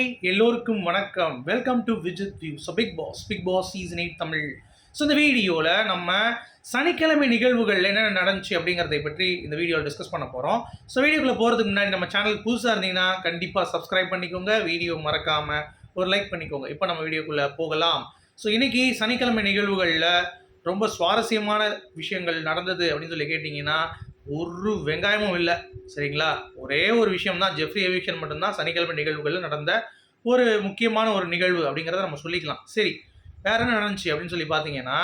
Hi எல்லோருக்கும் வணக்கம். Welcome to Vijith view so Bigg Boss Bigg Boss season eight Tamil. So இந்த வீடியோவில் நம்ம சனிக்கிழமை நிகழ்வுகள் என்னென்ன நடந்துச்சு அப்படிங்கிறதை பற்றி இந்த வீடியோவில் டிஸ்கஸ் பண்ண போகிறோம் ஸோ வீடியோக்குள்ளே போகிறதுக்கு முன்னாடி நம்ம சேனல் புதுசாக இருந்தீங்கன்னா கண்டிப்பாக சப்ஸ்கிரைப் பண்ணிக்கோங்க. வீடியோ மறக்காமல் ஒரு லைக் பண்ணிக்கோங்க. இப்போ நம்ம வீடியோக்குள்ளே போகலாம். ஸோ இன்றைக்கி சனிக்கிழமை நிகழ்வுகளில் ரொம்ப சுவாரஸ்யமான விஷயங்கள் நடந்தது அப்படின்னு சொல்லி கேட்டிங்கன்னா ஒரு வெங்காயமும் இல்லை. சரிங்களா? ஒரே ஒரு விஷயம் தான் ஜெஃப்ரி எவிக்ஷன் மட்டும்தான் சனிக்கிழமை நிகழ்வுகளில் நடந்த ஒரு முக்கியமான ஒரு நிகழ்வு அப்படிங்கிறத நம்ம சொல்லிக்கலாம். சரி வேற என்ன நடந்துச்சு அப்படின்னு சொல்லி பார்த்தீங்கன்னா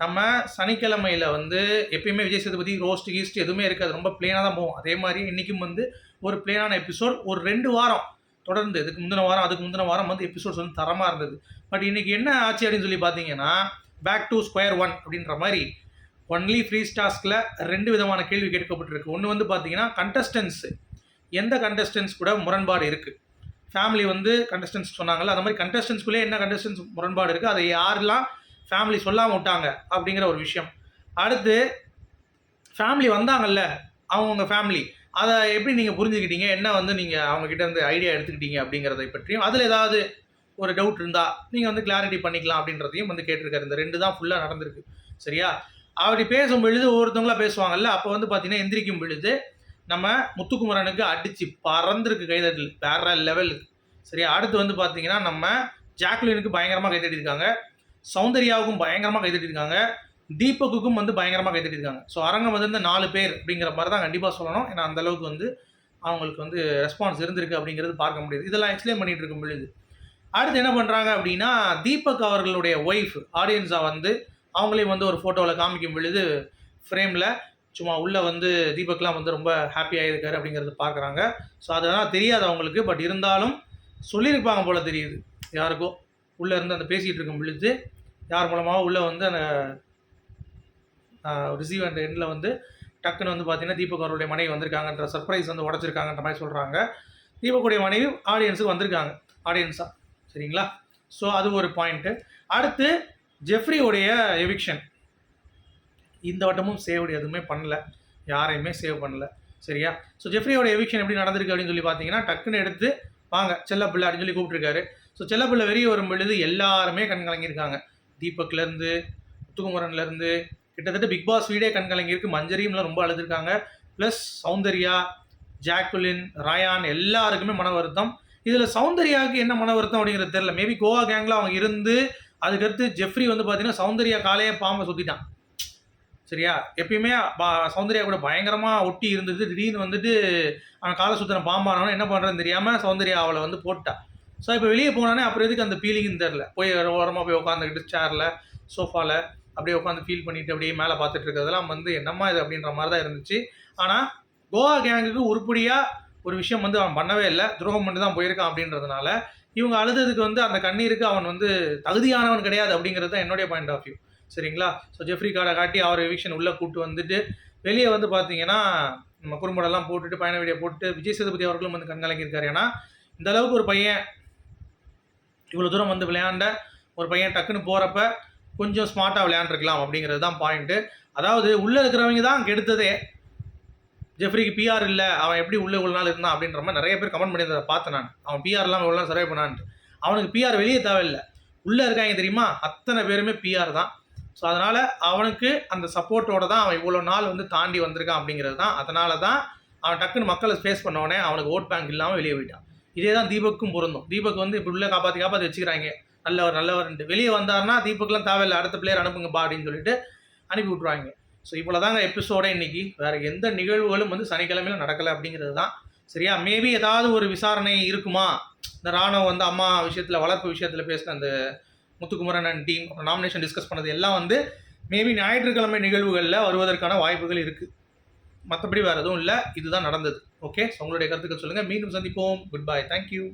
நம்ம சனிக்கிழமையில் வந்து எப்பயுமே விஜய் சேதுபதி ரோஸ்ட் கீஸ்ட் எதுவுமே இருக்காது. ரொம்ப பிளேனாக தான் போகும். அதே மாதிரி இன்றைக்கும் வந்து ஒரு பிளேனான எபிசோட் ஒரு ரெண்டு வாரம் தொடர்ந்து இதுக்கு முந்தின வாரம் அதுக்கு முந்தின வாரம் வந்து எபிசோட்ஸ் வந்து தரமாக இருந்தது. பட் இன்றைக்கி என்ன ஆச்சு அப்படின்னு சொல்லி பார்த்தீங்கன்னா பேக் டு ஸ்கொயர் ஒன் அப்படின்ற மாதிரி ஒன்லி ஃப்ரீ ஸ்டாஸ்கில் ரெண்டு விதமான கேள்வி கேட்கப்பட்டிருக்கு. ஒன்று வந்து பார்த்தீங்கன்னா கண்டஸ்டன்ஸு எந்த கண்டஸ்டன்ஸ் கூட முரண்பாடு இருக்குது ஃபேமிலி வந்து கண்டஸ்டன்ஸ் சொன்னாங்கல்ல அந்த மாதிரி கண்டஸ்டன்ஸ்குள்ளே என்ன கண்டஸ்டன்ஸ் முரண்பாடு இருக்குது அதை யாரெல்லாம் ஃபேமிலி சொல்லாமல் விட்டாங்க? அப்படிங்கிற ஒரு விஷயம். அடுத்து ஃபேமிலி வந்தாங்கல்ல அவங்கவுங்க ஃபேமிலி அதை எப்படி நீங்கள் புரிஞ்சுக்கிட்டீங்க? என்ன வந்து நீங்கள் அவங்கக்கிட்ட இருந்து ஐடியா எடுத்துக்கிட்டீங்க அப்படிங்கிறதை பற்றியும் அதில் ஏதாவது ஒரு டவுட் இருந்தால் நீங்கள் வந்து கிளாரிட்டி பண்ணிக்கலாம் அப்படின்றதையும் வந்து கேட்டிருக்காரு. இந்த ரெண்டு தான் ஃபுல்லாக நடந்திருக்கு. சரியா? அப்படி பேசும் பொழுது ஒவ்வொருத்தவங்களா பேசுவாங்கல்ல அப்போ வந்து பார்த்தீங்கன்னா எந்திரிக்கும் பொழுது நம்ம முத்துக்குமரனுக்கு அடித்து பறந்துருக்கு கைதட்டல் வேற லெவலுக்கு சரியா? அடுத்து வந்து பார்த்தீங்கன்னா நம்ம ஜாக்லினுக்கு பயங்கரமாக கைதட்டிருக்காங்க சௌந்தர்யாவுக்கும் பயங்கரமாக கைதட்டிருக்காங்க தீபக்குக்கும் வந்து பயங்கரமாக கைதட்டிருக்காங்க ஸோ அரங்கம் வந்து இந்த நாலு பேர் அப்படிங்கிற மாதிரி தான் கண்டிப்பாக சொல்லணும். ஏன்னா அந்த அளவுக்கு வந்து அவங்களுக்கு வந்து ரெஸ்பான்ஸ் இருந்திருக்கு அப்படிங்கிறது பார்க்க முடியுது. இதெல்லாம் எக்ஸ்பிளைன் பண்ணிட்டு இருக்கும் பொழுது. அடுத்து என்ன பண்ணுறாங்க அப்படின்னா தீபக் அவர்களுடைய ஒய்ஃப் ஆடியன்ஸாக வந்து அவங்களையும் வந்து ஒரு ஃபோட்டோவில் காமிக்கும் பொழுது ஃப்ரேமில் சும்மா உள்ளே வந்து தீபக்லாம் வந்து ரொம்ப ஹாப்பியாக இருக்கார் அப்படிங்கிறது பார்க்குறாங்க. ஸோ அதெல்லாம் தெரியாது அவங்களுக்கு. பட் இருந்தாலும் சொல்லியிருப்பாங்க போல் தெரியுது. யாருக்கோ உள்ளே இருந்து அந்த பேசிகிட்டு இருக்கும் பொழுது யார் மூலமாக உள்ளே வந்து அந்த ரிசீவ் அந்த எண்டில் வந்து டக்குன்னு வந்து பார்த்தீங்கன்னா தீபக் அவருடைய மனைவி வந்திருக்காங்கன்ற சர்ப்ரைஸ் வந்து உடச்சிருக்காங்கன்ற மாதிரி சொல்கிறாங்க தீபக்குடைய மனைவி ஆடியன்ஸுக்கு வந்திருக்காங்க. ஆடியன்ஸாக சரிங்களா? ஸோ அது ஒரு பாயிண்ட்டு அடுத்து ஜெஃப்ரியோடைய எவிக்ஷன் இந்த வட்டமும் சேவ் எதுவுமே பண்ணல. யாரையுமே சேவ் பண்ணல. சரியா? ஸோ ஜெஃப்ரியோட எவிக்ஷன் எப்படி நடந்திருக்கு அப்படின்னு சொல்லி பார்த்தீங்கன்னா டக்குன்னு எடுத்து வாங்க செல்லப்பிள்ளை அப்படின்னு சொல்லி கூப்பிட்டுருக்காரு. ஸோ செல்லப்பிள்ளை வெளியே வரும் பொழுது எல்லாருமே கண் கலங்கியிருக்காங்க. தீபக்லேருந்து முத்துக்குமரன்லேருந்து கிட்டத்தட்ட பிக் பாஸ் வீடே கண் கலங்கியிருக்கு. மஞ்சரியும்லாம் ரொம்ப அழுதுருக்காங்க. ப்ளஸ் சௌந்தர்யா ஜாக்குலின் ரயான் எல்லாருக்குமே மன வருத்தம். இதில் சௌந்தர்யாவுக்கு என்ன மன வருத்தம் அப்படிங்கிறது தெரில மேபி கோவா கேங்கில் அவங்க இருந்து அதுக்கடுத்து ஜெஃப்ரி வந்து பார்த்தீங்கன்னா சௌந்தர்யா காலையே பாம்பை சுற்றிட்டான் சரியா? எப்பயுமே பா- சௌந்தர்யா கூட பயங்கரமாக ஒட்டி இருந்தது திடீர்னு வந்துட்டு அவன் காலை சுற்றின பாம்பானவன என்ன பண்ணுறதுன்னு தெரியாமல் சௌந்தர்யா அவளை வந்து போட்டான் ஸோ இப்போ வெளியே போனானே அப்புறம் எதுக்கு அந்த ஃபீலிங்னு தெரில போய் ஓரமாக போய் உட்காந்துக்கிட்டு சேரில் சோஃபாவில் அப்படியே உட்காந்து ஃபீல் பண்ணிட்டு அப்படியே மேலே பார்த்துட்டு இருக்கிறதெல்லாம் வந்து என்னம்மா இது அப்படின்ற மாதிரி தான் இருந்துச்சு. ஆனால் கோவா கேங்குக்கு உருப்படியாக ஒரு விஷயம் வந்து அவன் பண்ணவே இல்லை. துரோகம் பண்ணி தான் போயிருக்கான் அப்படின்றதுனால இவங்க அழுததுக்கு வந்து அந்த கண்ணீருக்கு அவன் வந்து தகுதியானவன் கிடையாது அப்படிங்கிறது தான் என்னுடைய பாயிண்ட் ஆஃப் வியூ சரிங்களா? ஸோ ஜெஃப்ரி கார்டை காட்டி அவர் எவிக்ஷன் உள்ளே கூட்டு வந்துட்டு வெளியே வந்து பார்த்தீங்கன்னா நம்ம குறும்படெல்லாம் போட்டுட்டு பயண வீடியோ போட்டு விஜய் சேதுபதி அவர்களும் வந்து கண்கலங்கியிருக்காரு. ஏன்னா இந்த அளவுக்கு ஒரு பையன் இவ்வளோ தூரம் வந்து விளையாண்ட ஒரு பையன் டக்குன்னு போகிறப்ப கொஞ்சம் ஸ்மார்ட்டாக விளையாண்டுருக்கலாம் அப்படிங்கிறது தான் பாயிண்ட்டு அதாவது உள்ளே இருக்கிறவங்க தான் கெடுத்ததே. ஜெஃப்ரிக்கு பிஆர் இல்லை அவன் எப்படி உள்ளே இவ்வளோ நாள் இருந்தான் அப்படின்ற மாதிரி நிறைய பேர் கமெண்ட் பண்ணியிருந்ததை பார்த்தேன் நான். அவன் பிஆர் இல்லாமல் இவ்வளோ நாள் பண்ணான்ட்டு. அவனுக்கு பிஆர் வெளியே தேவையில்லை. உள்ளே இருக்காங்க தெரியுமா? அத்தனை பேருமே பிஆர் தான். ஸோ அதனால் அவனுக்கு அந்த சப்போர்ட்டோட தான் அவன் இவ்வளோ நாள் வந்து தாண்டி வந்திருக்கான் அப்படிங்கிறது தான். அதனால தான் அவன் டக்குன்னு மக்களை ஃபேஸ் பண்ண அவனுக்கு ஓட் பேங்க் இல்லாமல் வெளியே போயிட்டான். இதே தான் தீபக்கும் பொருந்தும். தீபக் வந்து இப்படி உள்ளே காப்பாற்றி காப்பாற்றி வச்சுக்கிறாங்க. நல்லவர் நல்லவர்ன்ட்டு. வெளியே வந்தாருன்னா தீபக்லாம் தேவையில்லை. அடுத்த பிளேயர் அனுப்புங்கப்பா அப்படின்னு சொல்லிட்டு அனுப்பி விட்ருவாங்க ஸோ இவ்வளோ தாங்க எபிசோட இன்னைக்கு. வேறு எந்த நிகழ்வுகளும் வந்து சனிக்கிழமையில நடக்கலை அப்படிங்கிறது தான் சரியா? மேபி ஏதாவது ஒரு விசாரணை இருக்குமா? இந்த ராணுவம் வந்து அம்மா விஷயத்தில் வளர்ப்பு விஷயத்தில் பேசின அந்த Muthukumaran and team nomination discuss பண்ணது எல்லாம் வந்து மேபி ஞாயிற்றுக்கிழமை நிகழ்வுகளில் வருவதற்கான வாய்ப்புகள் இருக்குது மற்றபடி வேறு எதுவும் இல்லை. இதுதான் நடந்தது. ஓகே ஸோ உங்களுடைய கருத்துக்கள் சொல்லுங்கள் மீண்டும் சந்திப்போம். Good bye thank you